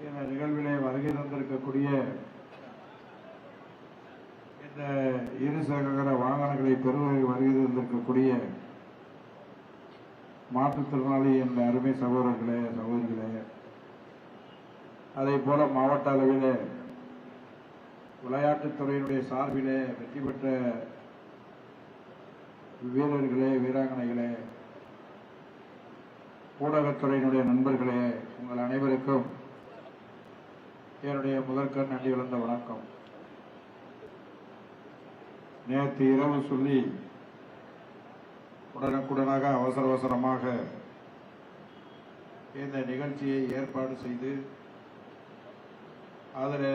இந்த நிகழ்விலே வருகை தந்திருக்கக்கூடிய இந்த இரு வாகனங்களை பெறுவதை வருகை தந்திருக்கக்கூடிய மாற்றுத்திறனாளி என்ற அருமை சகோதரர்களே சகோதரிகளே அதே போல மாவட்ட அளவிலே விளையாட்டுத்துறையினுடைய சார்பிலே வெற்றி பெற்ற வீரர்களே வீராங்கனைகளே ஊடகத்துறையினுடைய நண்பர்களே உங்கள் அனைவருக்கும் என்னுடைய முதற்கண் நன்றி விழுந்த வணக்கம். நேற்று இரவு சொல்லி உடனுக்குடனாக அவசர அவசரமாக இந்த நிகழ்ச்சியை ஏற்பாடு செய்து அதில்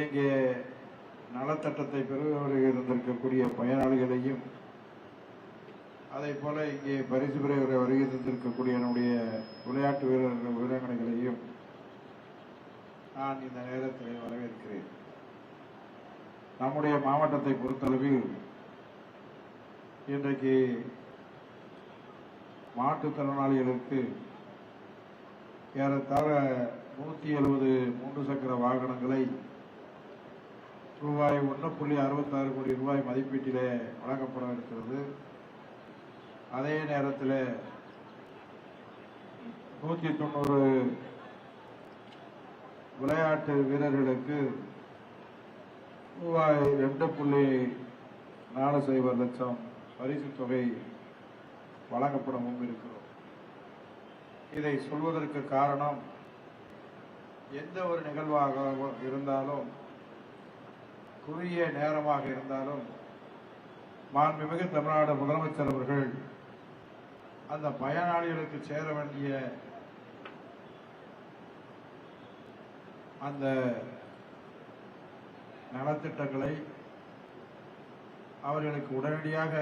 இங்கே நலத்திட்டத்தை பெறுபவர்கள் இருந்திருக்கக்கூடிய பயனாளிகளையும் அதே போல இங்கே பரிசு பெற வருகை தந்திருக்கக்கூடிய நம்முடைய விளையாட்டு வீரர்கள் வீராங்கனைகளையும் நான் இந்த நேரத்தில் வரவேற்கிறேன். நம்முடைய மாவட்டத்தை பொறுத்தளவில் இன்றைக்கு மாற்றுத்திறனாளிகளுக்கு ஏறத்தாழ நூற்றி எழுபது மூன்று சக்கர வாகனங்களை ரூபாய் ஒன்று புள்ளி அறுபத்தாறு கோடி ரூபாய் மதிப்பீட்டிலே வழங்கப்பட இருக்கிறது. அதே நேரத்தில் நூற்றி தொண்ணூறு விளையாட்டு வீரர்களுக்கு ரூபாய் ரெண்டு புள்ளி நாலு சைபர் லட்சம் பரிசு தொகை வழங்கப்படவும் இருக்கிறோம் இதை சொல்வதற்கு காரணம் எந்த ஒரு நிகழ்வாக இருந்தாலும் குறுகிய நேரமாக இருந்தாலும் மாண்புமிகு தமிழ்நாடு முதலமைச்சர் அவர்கள் அந்த பயனாளிகளுக்கு சேர வேண்டிய அந்த நலத்திட்டங்களை அவர்களுக்கு உடனடியாக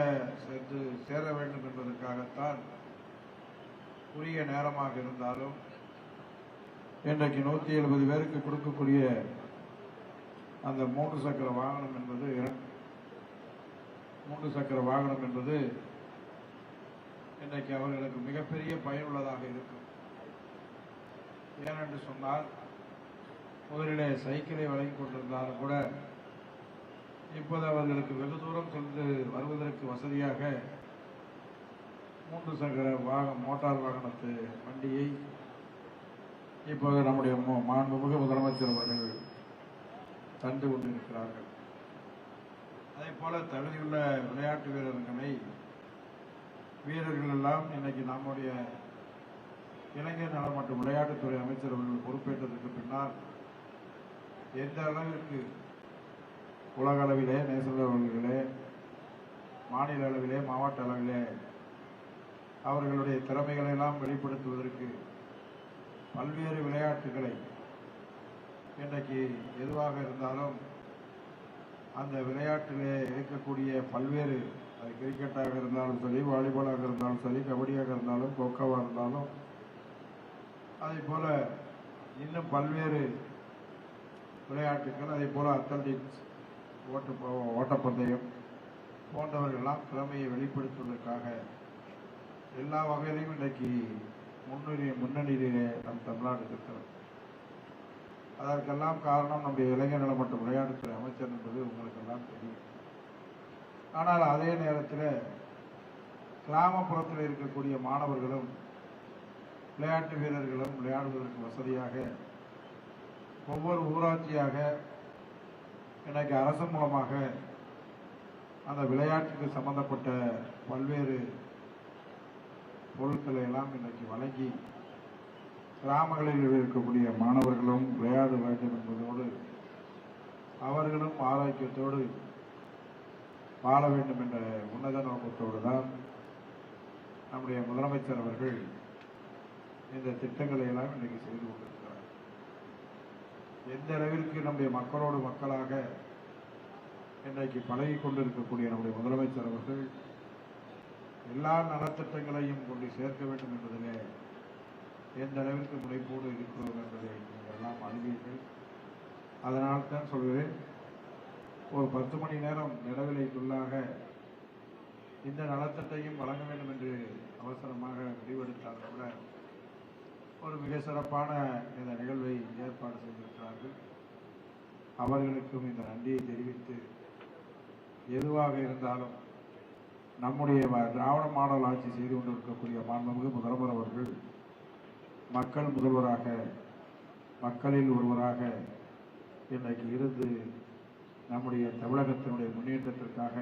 சென்று சேர வேண்டும் என்பதற்காகத்தான் உரிய நேரமாக இருந்தாலும் இன்றைக்கு நூற்றி எழுபது பேருக்கு கொடுக்கக்கூடிய அந்த மூன்று சக்கர வாகனம் என்பது மூன்று சக்கர வாகனம் என்பது இன்றைக்கு அவர்களுக்கு மிகப்பெரிய பயனுள்ளதாக இருக்கும். ஏனென்று சொன்னால் முதலிலே சைக்கிளை வழங்கி கொண்டிருந்தாலும் கூட இப்போது அவர்களுக்கு வெகு தூரம் சென்று வருவதற்கு வசதியாக மூன்று சக்கர வாகனம் மோட்டார் வாகனத்து வண்டியை இப்போது நம்முடைய மு- மாண்புமிகு முதலமைச்சர் அவர்கள் தந்து கொண்டிருக்கிறார்கள். அதே போல தகுதியுள்ள விளையாட்டு வீரர்களை வீரர்கள் எல்லாம் இன்னைக்கு நம்முடைய இளைஞர் நல மற்றும் விளையாட்டுத்துறை அமைச்சர் அவர்கள் பொறுப்பேற்றதற்கு பின்னால் எந்த அளவிற்கு உலக அளவிலே நேசல் அளவிலே மாநில அளவிலே மாவட்ட அளவிலே அவர்களுடைய திறமைகளை எல்லாம் வெளிப்படுத்துவதற்கு பல்வேறு விளையாட்டுகளை இன்றைக்கு எதுவாக இருந்தாலும் அந்த விளையாட்டிலே இருக்கக்கூடிய பல்வேறு அது கிரிக்கெட்டாக இருந்தாலும் சரி வாலிபாலாக இருந்தாலும் சரி கபடியாக இருந்தாலும் கோக்கோவாக இருந்தாலும் அதே போல் இன்னும் பல்வேறு விளையாட்டுகள் அதே போல் அத்லட்டிக்ஸ் ஓட்டு ஓட்டப்பந்தயம் போன்றவர்களெல்லாம் திறமையை வெளிப்படுத்துவதற்காக எல்லா வகையிலையும் இன்றைக்கு முன்னுரி முன்னணியிலே நம் தமிழ்நாடு இருக்கிறது. அதற்கெல்லாம் காரணம் நம்முடைய இளைஞர்கள் மற்றும் விளையாட்டுத்துறை அமைச்சர் என்பது உங்களுக்கெல்லாம் தெரியும். ஆனால் அதே நேரத்தில் கிராமப்புறத்தில் இருக்கக்கூடிய மாணவர்களும் விளையாட்டு வீரர்களும் விளையாடுவதற்கு வசதியாக ஒவ்வொரு ஊராட்சியாக இன்றைக்கு அரசு மூலமாக அந்த விளையாட்டுக்கு சம்பந்தப்பட்ட பல்வேறு பொருட்களை எல்லாம் இன்னைக்கு வழங்கி கிராமங்களில் இருக்கக்கூடிய மாணவர்களும் விளையாட வேண்டும் என்பதோடு அவர்களும் ஆரோக்கியத்தோடு வாழ வேண்டும் என்ற உன்னத நோக்கத்தோடு தான் நம்முடைய முதலமைச்சர் அவர்கள் இந்த திட்டங்களை எல்லாம் இன்றைக்கு செய்து கொண்டிருக்கிறார். எந்த அளவிற்கு நம்முடைய மக்களோடு மக்களாக இன்றைக்கு பழகி கொண்டிருக்கக்கூடிய நம்முடைய முதலமைச்சர் அவர்கள் எல்லா நலத்திட்டங்களையும் கொண்டு சேர்க்க வேண்டும் என்பதிலே எந்த அளவிற்கு முனைப்போடு இருக்கிறோம் என்பதை நீங்கள் எல்லாம் அறிவீர்கள். அதனால் தான் சொல்கிறேன் ஒரு பத்து மணி நேரம் நிலவிலைக்குள்ளாக இந்த நலத்திட்டையும் வழங்க வேண்டும் என்று அவசரமாக முடிவெடுத்தால் கூட ஒரு மிக சிறப்பான இந்த நிகழ்வை ஏற்பாடு செய்திருக்கிறார்கள். அவர்களுக்கும் இந்த நன்றியை தெரிவித்து எதுவாக இருந்தாலும் நம்முடைய திராவிட மாடல் ஆட்சி செய்து கொண்டிருக்கக்கூடிய மாண்புமிகு முதல்வர் அவர்கள் மக்கள் முதல்வராக மக்களில் ஒருவராக இன்றைக்கு இருந்து நம்முடைய தமிழகத்தினுடைய முன்னேற்றத்திற்காக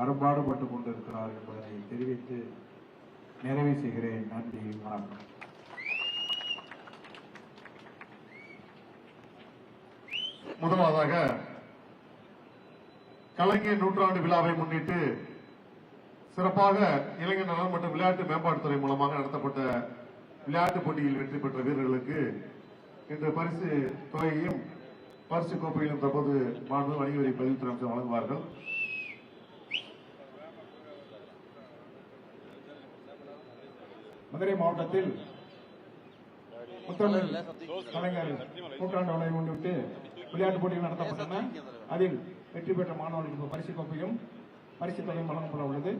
அரும்பாடுபட்டு கொண்டிருக்கிறார் என்பதனை தெரிவித்து நிறைவு செய்கிறேன். நன்றி வணக்கம். முதலாவதாக கலைஞர் நூற்றாண்டு விழாவை முன்னிட்டு சிறப்பாக இளைஞர் நலன் மற்றும் விளையாட்டு மேம்பாட்டுத்துறை மூலமாக நடத்தப்பட்ட விளையாட்டுப் போட்டியில் வெற்றி பெற்ற வீரர்களுக்கு இன்று பரிசு தொகையையும் பரிசு கோப்பையிலும் தற்போது மாண்பு வணிக வரி பதிவுத்துறை அமைச்சர் வழங்குவார்கள். மதுரை மாவட்டத்தில் முத்தமிழ் கலைஞர் நூற்றாண்டு விழாவை முன்னிட்டு விளையாட்டுப் போட்டிகள் நடத்தப்பட்டன. அதில் வெற்றி பெற்ற மாணவர்களுக்கு பரிசு கோப்பையும் பரிசு தொகையும் வழங்கப்பட உள்ளது.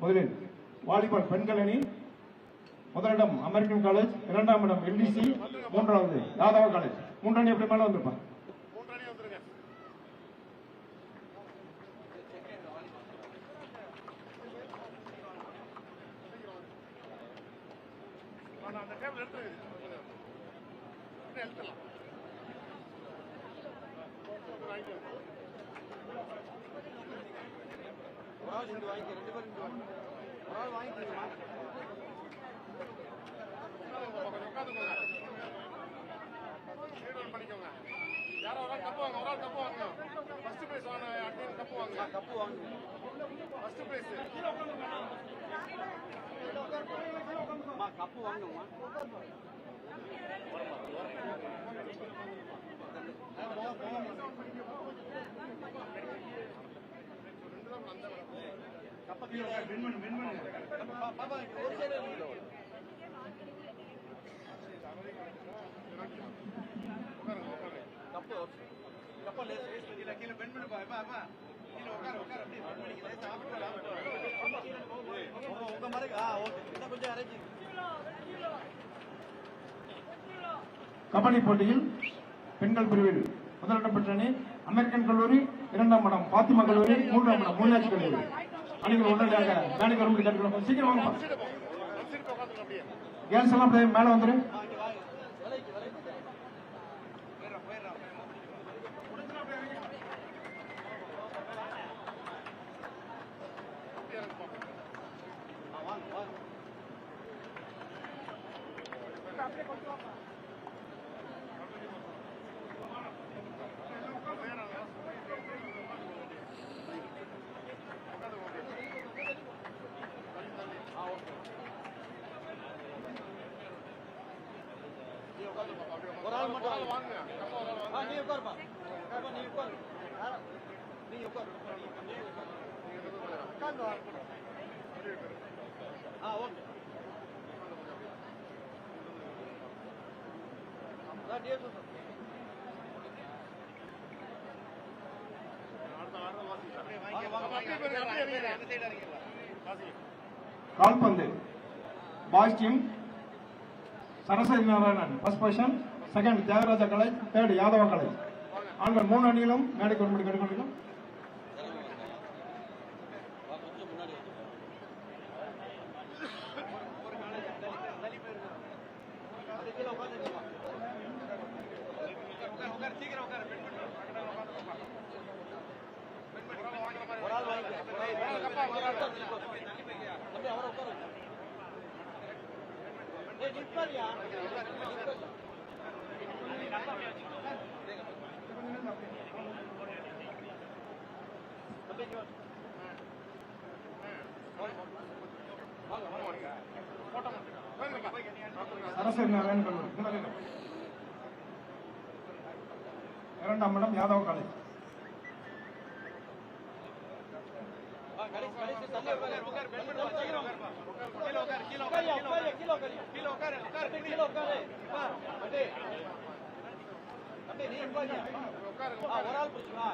முதலில் வாலிபால் பெண்கள் அணி முதலிடம் அமெரிக்கன் காலேஜ் இரண்டாம் இடம் எல்டிசி மூன்றாவது யாதவ காலேஜ். மூன்றாண்டு எப்படி மேல வந்திருப்பான் யாரோ ஒரு ஆள் கப்பு வாங்க ஒரு ஆள் கப்பு வாங்க ஃபர்ஸ்ட் பிரைஸ் வாங்க அட்மின் கப்பு வாங்க கப்பு வாங்க ஃபர்ஸ்ட் பிரைஸ் கபடி போட்டியில் பெண்கள் பிரிவில் முதலிடம் பெற்ற அணி அமெரிக்கன் கல்லூரி இரண்டாம் இடம் பாத்திமா கல்லூரி மூன்றாம் இடம் மூணாட்சி கல்லூரி. அணிகள் உடனடியாக சீக்கிரம் வாங்க. கேர்ள்ஸ் எல்லாம் அப்படியே மேல வந்துரு. ஒரு ஆள் மட்டும் வாங்க. நீ உட்காருப்பா நீ உட்காரு நீ உட்காரு உட்காந்து ஆ ஓகே சார் டிஎஸ் சார் வாங்க வாங்க அப்படியே போயிருங்க அப்படியே இருங்க அந்த சைடு இறங்கிடலாம் வாசிங்க கால்பந்து. Boys team Saraswathi Narayanan first position second Thiagaraja college third Yadava college ஆண்கள் மூணு அணியிலும் மேடைக்கு வரும்படி கேட்டுக்கொள்கிறோம் கொஞ்சம் முன்னாடி வந்து அப்படியே கீழே உட்காந்துருக்கீங்களா உட்காரு சீக்கிரம் உட்காரு ஒரு ஆள் வாங்கிக்க ஒரு ஆள் கப்பா ஒரு ஆள் தம்பி அவரை உட்காரு ஏய் நிப்பாரியா தம்பி இங்க வா. வாங்க வாங்க சரஸ்வதி நாராயணன் கல்லூரி இந்த பக்கம் இருங்க. இரண்டாம் இடம் யாதவ காலேஜ் ஒரு ஆள் பிடிச்சிருவா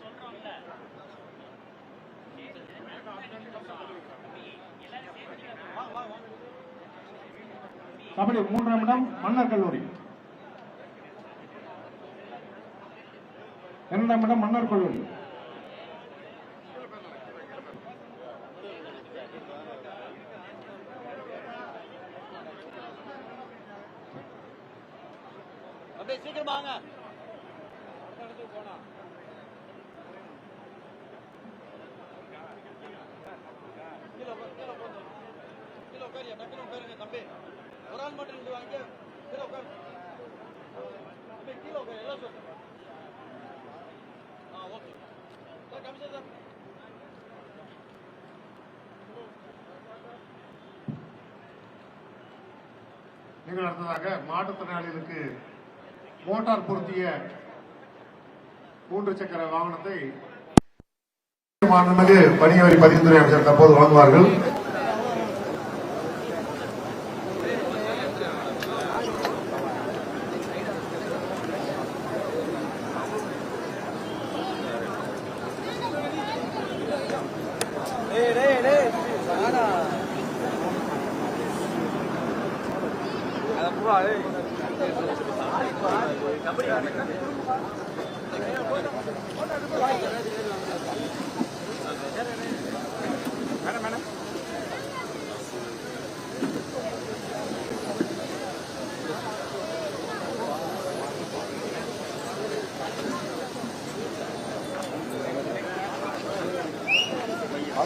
சொல்றோம்ல கபடி மூன்றாம் இடம் மன்னர் கல்லூரி. இரண்டாம் இடம் மன்னர் கல்லூரி. அப்படியே சீக்கிரம் வாங்க உட்காரு, கீழே உட்காரு. கீழே உட்காருயா, டக்குனு உட்காருங்க தம்பி ஒரு ஆள் மட்டும் நின்று வாங்க. கீழே உட்காரு. தம்பி கீழே உட்காரு. எல்லாம் சொல்லு ஆ ஓகே. Sir commission sir. நீங்கள் அடுத்ததாக மாற்றுத்திறனாளிகளுக்கு மோட்டார் பொருத்திய மூன்று சக்கர வாகனத்தை மாண்புமிகு வணிக வரி பதிவுத்துறை அமைச்சர் தற்போது வழங்குவார்கள்.